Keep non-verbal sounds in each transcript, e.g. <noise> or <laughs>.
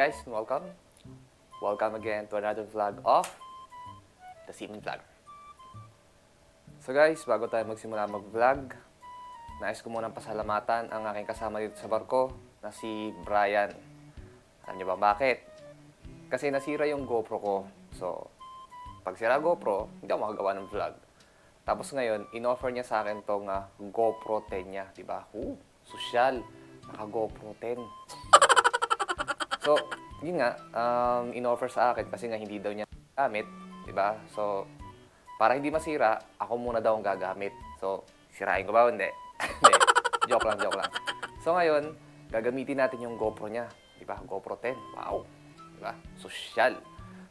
guys, and welcome. Welcome again to another vlog of The Seaman Vlog. So guys, bago tayo magsimula mag-vlog, nais ko munang pasalamatan ang aking kasama dito sa barko na si Brian. Alam niyo ba bakit? Kasi nasira yung GoPro ko. So, pag sira GoPro, hindi ako makagawa ng vlog. Tapos ngayon, in-offer niya sa akin tong ah, GoPro 10 niya, di ba? Uh, social. Naka GoPro 10. So, yun nga, um, in-offer sa akin kasi nga hindi daw niya gamit, di ba? So, para hindi masira, ako muna daw ang gagamit. So, sirain ko ba? Hindi. <laughs> Hindi. joke lang, joke lang. So, ngayon, gagamitin natin yung GoPro niya. Di ba? GoPro 10. Wow. Di ba? Social.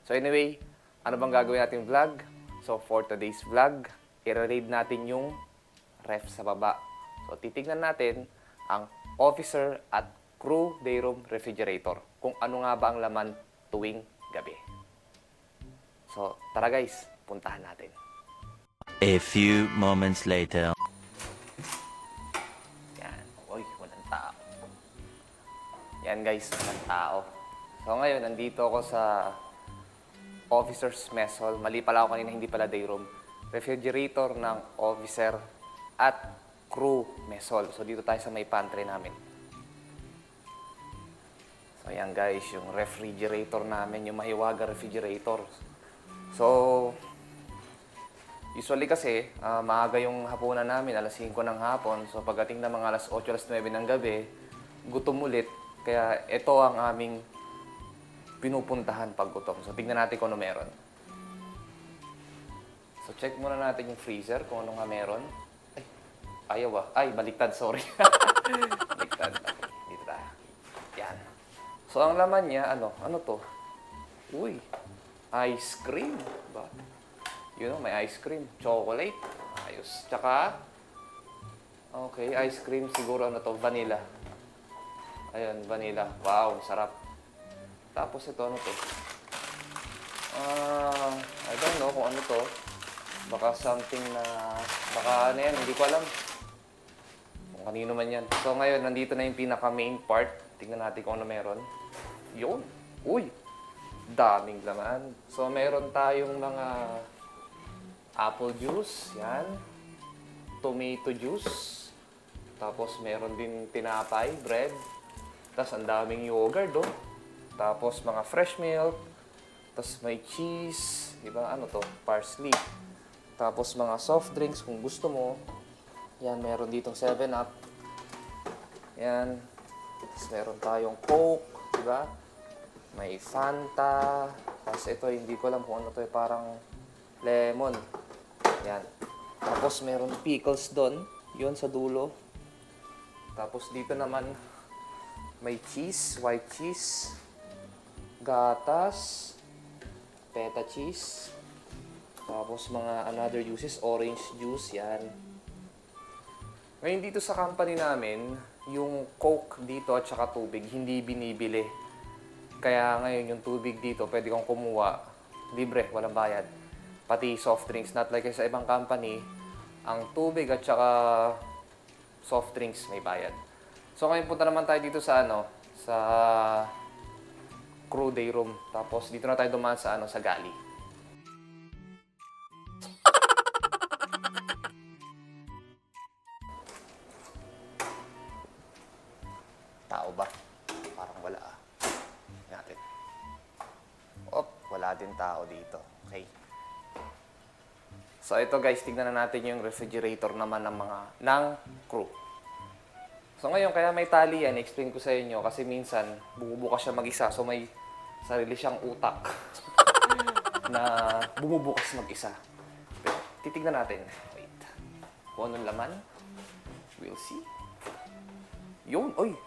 So, anyway, ano bang gagawin natin vlog? So, for today's vlog, i-raid natin yung ref sa baba. So, titignan natin ang officer at crew day room refrigerator kung ano nga ba ang laman tuwing gabi. So, tara guys, puntahan natin. A few moments later. Yan. Uy, walang tao. Yan guys, walang tao. So ngayon, nandito ako sa officer's mess hall. Mali pala ako kanina, hindi pala day room. Refrigerator ng officer at crew mess hall. So dito tayo sa may pantry namin. So yan guys, yung refrigerator namin, yung mahiwaga refrigerator. So, Usually kasi, ah, maaga yung hapunan namin, alas 5 ng hapon. So pagdating ng mga alas 8, alas 9 ng gabi, gutom ulit. Kaya ito ang aming pinupuntahan pag gutom. So tignan natin kung ano meron. So check muna natin yung freezer kung ano nga meron. Ay, ayaw ah. Ay, baliktad, sorry. <laughs> baliktad. Okay, dito tayo. Yan. So ang laman niya, ano? Ano to? Uy, ice cream. Ba? You know, may ice cream. Chocolate. Ayos. Tsaka, okay, ice cream siguro ano to, vanilla. Ayun, vanilla. Wow, sarap. Tapos ito, ano to? Ah, I don't know kung ano to. Baka something na, baka ano yan, hindi ko alam. Kung kanino man yan. So ngayon, nandito na yung pinaka main part. Tingnan natin kung ano meron. Yun. Uy! Daming laman. So meron tayong mga apple juice, yan. Tomato juice. Tapos meron din tinapay, bread. Tapos ang daming yogurt, oh. Tapos mga fresh milk. Tapos may cheese. Di ba? Ano to? Parsley. Tapos mga soft drinks kung gusto mo. Yan, meron ditong 7-Up. Yan. Tapos meron tayong Coke, di ba? May Fanta. Tapos ito, hindi ko alam kung ano to, eh, parang lemon. Yan. Tapos meron pickles doon. Yun sa dulo. Tapos dito naman, may cheese, white cheese, gatas, feta cheese, tapos mga another juices, orange juice, yan. Ngayon dito sa company namin, yung Coke dito at saka tubig, hindi binibili. Kaya ngayon yung tubig dito, pwede kong kumuha, libre, walang bayad. Pati soft drinks, not like sa ibang company, ang tubig at saka soft drinks may bayad. So ngayon punta naman tayo dito sa ano, sa crew day room. Tapos dito na tayo dumaan sa ano, sa gali. Wala din tao dito. Okay. So ito guys, tignan na natin yung refrigerator naman ng mga ng crew. So ngayon, kaya may tali yan, explain ko sa inyo kasi minsan bumubukas siya mag-isa so may sarili siyang utak <laughs> na bumubukas mag-isa. Titignan natin. Wait. Kung anong laman? We'll see. Yun, oy.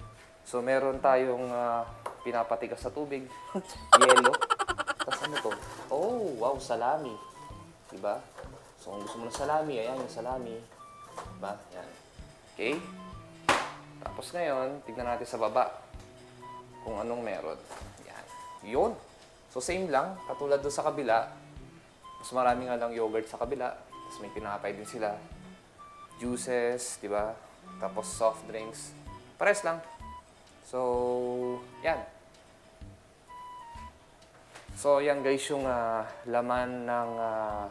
So meron tayong ah, pinapatigas sa tubig. <laughs> Yellow. Tapos ano to? Oh, wow, salami. Diba? So kung gusto mo ng salami, ayan yung salami. Diba? Yan. Okay? Tapos ngayon, tignan natin sa baba kung anong meron. Yan. Yun. So same lang, katulad doon sa kabila. Mas marami nga lang yogurt sa kabila. Tapos may tinapay din sila. Juices, di ba? Tapos soft drinks. Pares lang. So, yan. So, yan guys yung ah, laman ng ah,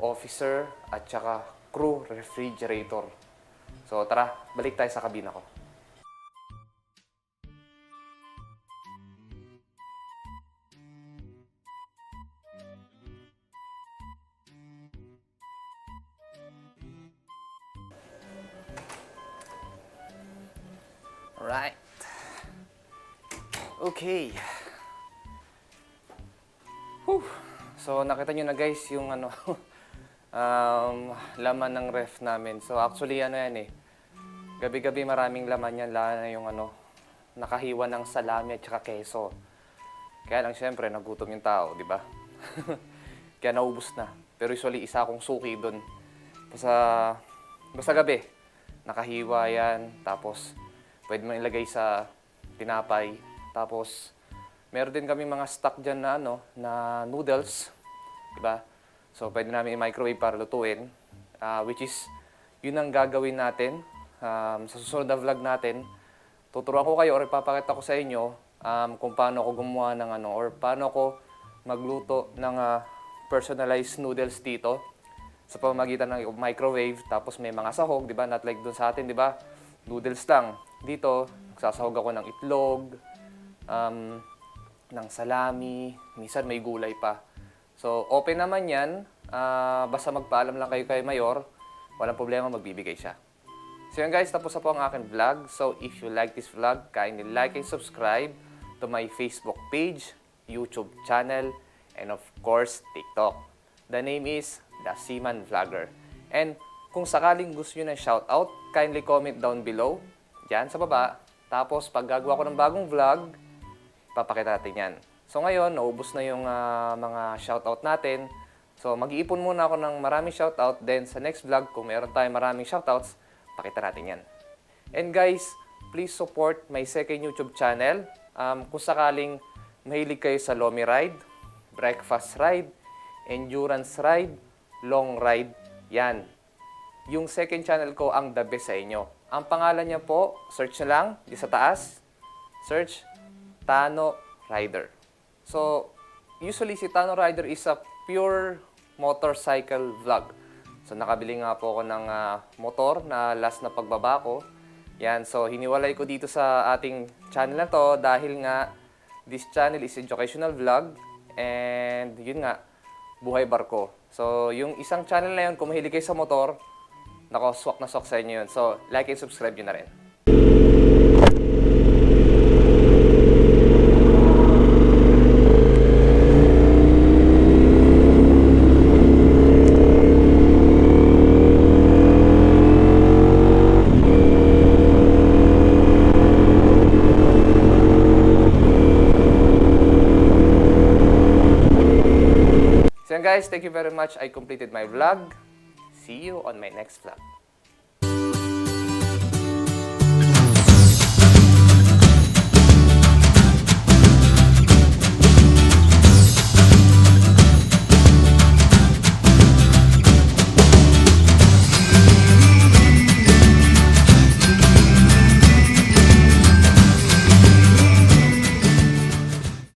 officer at saka crew refrigerator. So, tara, balik tayo sa kabina ko. Alright. Okay. Whew. So, nakita nyo na guys yung ano, <laughs> um, laman ng ref namin. So, actually, ano yan eh. Gabi-gabi maraming laman yan, lalo na yung ano, nakahiwa ng salami at saka keso. Kaya lang, syempre, nagutom yung tao, di ba? <laughs> Kaya naubos na. Pero usually, isa akong suki doon. Basta, basta gabi, nakahiwa yan. Tapos, pwede mo ilagay sa tinapay. Tapos, meron din kami mga stock dyan na, ano, na noodles. Diba? So, pwede namin i-microwave para lutuin. Ah, which is, yun ang gagawin natin. Um, sa susunod na vlog natin, tuturuan ko kayo or ipapakita ko sa inyo um, kung paano ako gumawa ng ano or paano ako magluto ng ah, personalized noodles dito sa pamamagitan ng microwave tapos may mga sahog, 'di ba? Not like doon sa atin, 'di ba? Noodles lang. Dito, nagsasahog ako ng itlog, um, ng salami, minsan may gulay pa. So, open naman 'yan. Ah, basta magpaalam lang kayo kay Mayor, walang problema magbibigay siya. So yun guys, tapos na po ang aking vlog. So if you like this vlog, kindly like and subscribe to my Facebook page, YouTube channel, and of course, TikTok. The name is The Seaman Vlogger. And kung sakaling gusto nyo ng shoutout, kindly comment down below, dyan sa baba. Tapos pag gagawa ko ng bagong vlog, papakita natin yan. So ngayon, naubos na yung ah, mga shoutout natin. So mag-iipon muna ako ng maraming shoutout. Then sa next vlog, kung meron tayong maraming shoutouts, pakita natin yan. And guys, please support my second YouTube channel. Um, kung sakaling mahilig kayo sa Lomi Ride, Breakfast Ride, Endurance Ride, Long Ride, yan. Yung second channel ko ang the best sa inyo. Ang pangalan niya po, search na lang, di sa taas, search Tano Rider. So, usually si Tano Rider is a pure motorcycle vlog. So, nakabili nga po ako ng ah, motor na last na pagbaba ko. Yan, so hiniwalay ko dito sa ating channel na to dahil nga this channel is educational vlog and yun nga, buhay barko. So, yung isang channel na yun, kung mahilig kayo sa motor, nako, swak na swak sa inyo yun. So, like and subscribe nyo na rin. Guys, thank you very much. I completed my vlog. See you on my next vlog.